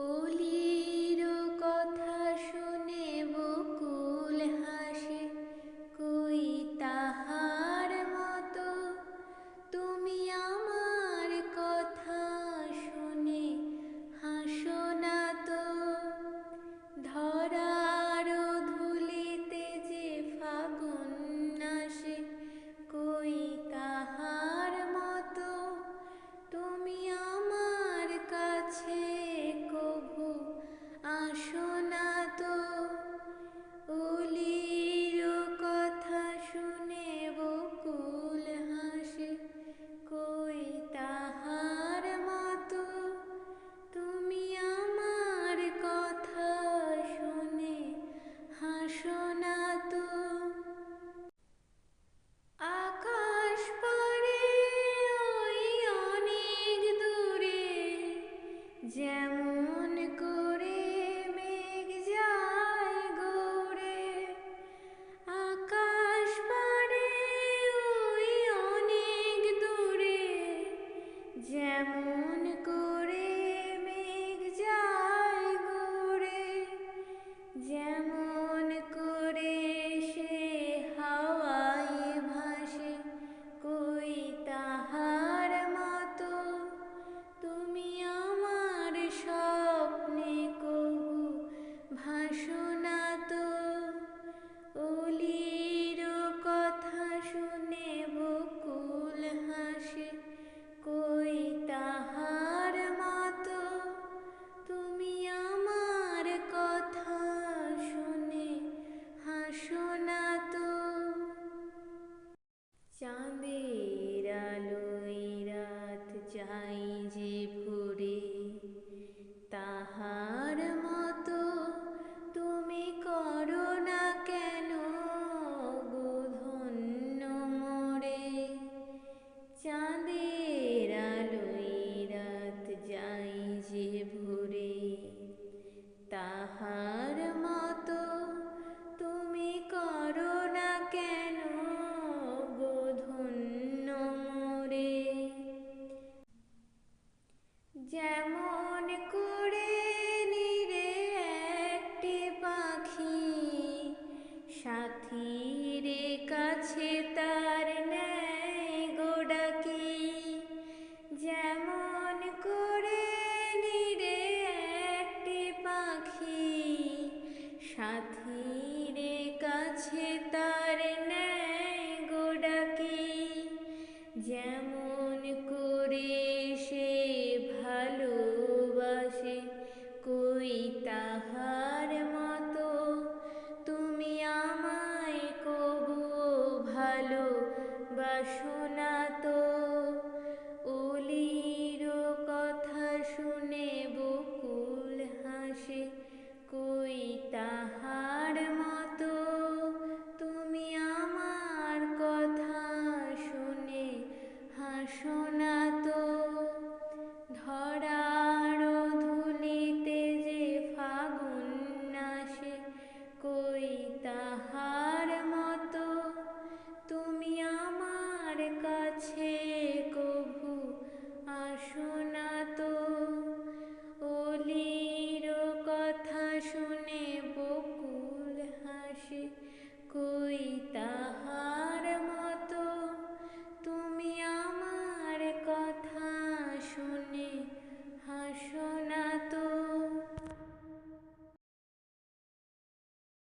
Oh সাথীর কাছে তার ন্যায় গোডাকে যেমন করে সে ভালোবাসে কই তাহা